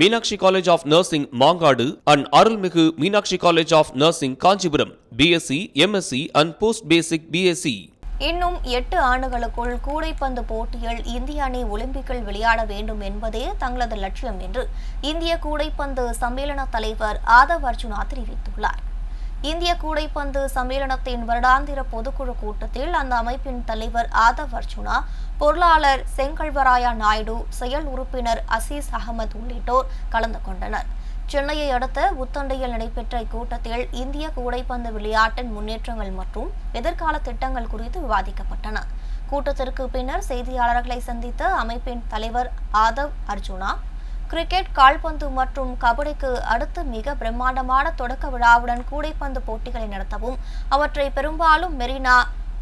Meenakshi college of nursing Mangadu and Arulmigu Meenakshi college of nursing Kanchipuram BSc MSc and post basic BSc இன்னும் எட்டு ஆண்டுகளுக்குள் கூடைப்பந்து போட்டியில் இந்திய அணி ஒலிம்பிக்கில் விளையாட வேண்டும் என்பதே தங்களது லட்சியம் என்று இந்திய கூடைப்பந்து சம்மேளன தலைவர் ஆதவ் அர்ஜுனா தெரிவித்துள்ளார். இந்திய கூடைப்பந்து சம்மேளனத்தின் வருடாந்திர பொதுக்குழு கூட்டத்தில் அந்த அமைப்பின் தலைவர் ஆதவ் அர்ஜுனா பொருளாளர் செங்கல்வராயா நாயுடு செயல் உறுப்பினர் அசீஸ் அகமது உள்ளிட்டோர் கலந்து கொண்டனர். சென்னையை அடுத்த உத்தண்டையில் நடைபெற்ற இக்கூட்டத்தில் இந்திய கூடைப்பந்து விளையாட்டின் முன்னேற்றங்கள் மற்றும் எதிர்கால திட்டங்கள் குறித்து விவாதிக்கப்பட்டன. கூட்டத்திற்கு பின்னர் செய்தியாளர்களை சந்தித்த அமைப்பின் தலைவர் ஆதவ் அர்ஜுனா கிரிக்கெட் கால்பந்து மற்றும் கபடிக்கு அடுத்து மிக பிரம்மாண்டமான தொடக்க விழாவுடன் கூடைப்பந்து போட்டிகளை நடத்தவும் அவற்றை பெரும்பாலும் மெரினா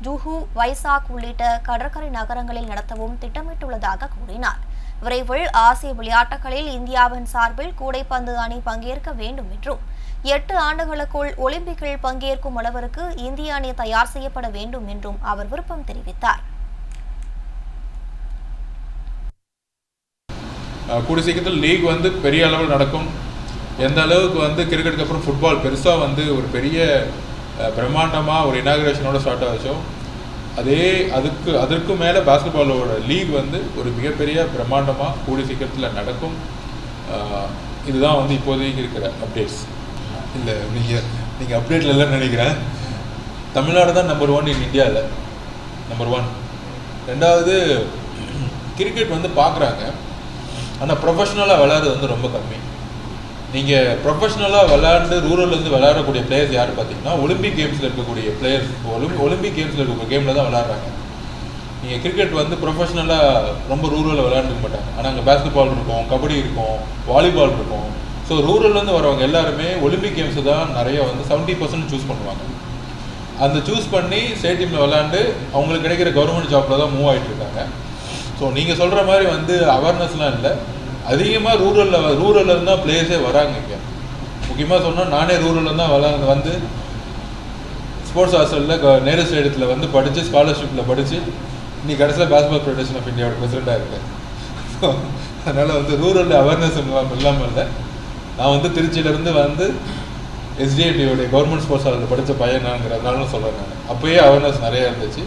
ஜுஹு வைசாக் உள்ளிட்ட கடற்கரை நகரங்களில் நடத்தவும் திட்டமிட்டுள்ளதாக கூறினார். விரைவில் ஆசிய விளையாட்டுகளில் இந்தியாவின் சார்பில் கூடைப்பந்து அணி பங்கேற்க வேண்டும் என்றும் எட்டு ஆண்டுகளுக்குள் ஒலிம்பிக்கில் பங்கேற்கும் அளவிற்கு இந்திய அணி தயார் செய்யப்பட வேண்டும் என்றும் அவர் விருப்பம் தெரிவித்தார். கூடிய சீக்கிரத்தில் லீக் வந்து பெரிய அளவில் நடக்கும். எந்த அளவுக்கு வந்து கிரிக்கெட்டுக்கு அப்புறம் ஃபுட்பால் பெருசாக வந்து ஒரு பெரிய பிரம்மாண்டமாக ஒரு இனாகிரேஷனோட ஸ்டார்ட் ஆச்சோ அதே அதுக்கு அதற்கு மேலே பாஸ்கெட்பாலோட லீக் வந்து ஒரு மிகப்பெரிய பிரம்மாண்டமாக கூடிய சீக்கிரத்தில் நடக்கும். இதுதான் வந்து இப்போதைக்கு இருக்கிற அப்டேட்ஸ் இல்லை நீங்கள் நீங்கள் அப்டேட்டில் எல்லாம் நினைக்கிறேன். தமிழ்நாடு தான் நம்பர் ஒன் இன் இந்தியாவில் நம்பர் ஒன் ரெண்டாவது கிரிக்கெட் வந்து பார்க்குறாங்க ஆனால் ப்ரொஃபஷ்னலாக விளையாடுறது வந்து ரொம்ப கம்மி. நீங்கள் ப்ரொஃபஷ்னலாக விளையாண்டு ரூரல்லேருந்து விளையாடக்கூடிய பிளேயர்ஸ் யார் பார்த்தீங்கன்னா ஒலிம்பிக் கேம்ஸில் இருக்கக்கூடிய பிளேயர்ஸ் ஒலிம்பி ஒலிம்பிக் கேம்ஸில் இருக்கக்கூடிய கேமில் தான் விளையாடுறாங்க. நீங்கள் கிரிக்கெட் வந்து ப்ரொஃபஷ்னலாக ரொம்ப ரூரலில் விளையாண்டுக்க மாட்டாங்க. ஆனால் அங்கே பேஸ்கெட் பால் இருக்கும் கபடி இருக்கும் வாலிபால் இருக்கும். ஸோ ரூரல்லேருந்து வரவங்க எல்லாருமே ஒலிம்பிக் கேம்ஸை தான் நிறைய வந்து செவன்ட்டி பர்சன்ட் சூஸ் பண்ணுவாங்க. அந்த சூஸ் பண்ணி ஸ்டேட் டீமில் விளையாண்டு அவங்களுக்கு கிடைக்கிற கவர்மெண்ட் ஜாப்பில் தான் மூவ் ஆகிட்டு இருக்காங்க. ஸோ நீங்கள் சொல்கிற மாதிரி வந்து அவேர்னஸ்லாம் இல்லை. அதிகமாக ரூரலில் ரூரலில் இருந்து தான் பிளேயர்ஸே வராங்க இங்கே. முக்கியமாக சொன்னால் நானே ரூரலில் தான் விளையாண்டு வந்து ஸ்போர்ட்ஸ் ஹாஸ்டலில் நேரு ஸ்டேடியத்தில் வந்து படித்து ஸ்காலர்ஷிப்பில் படித்து இன்னைக்கு கடைசியில் பேஸ்பால் ஃபெடரேஷன் ஆஃப் இந்தியாவோட பிரசிடெண்ட்டாக இருக்கேன். ஸோ அதனால் வந்து ரூரலில் அவேர்னஸ் இல்லாமல் இல்லை. நான் வந்து திருச்சியிலேருந்து வந்து எஸ்டிஐடியோடைய கவர்மெண்ட் ஸ்போர்ட்ஸ் ஹாலில் படித்த பையனாங்கிறதுனால சொல்கிறேன் நான். அப்போயே அவேர்னஸ் நிறையா இருந்துச்சு.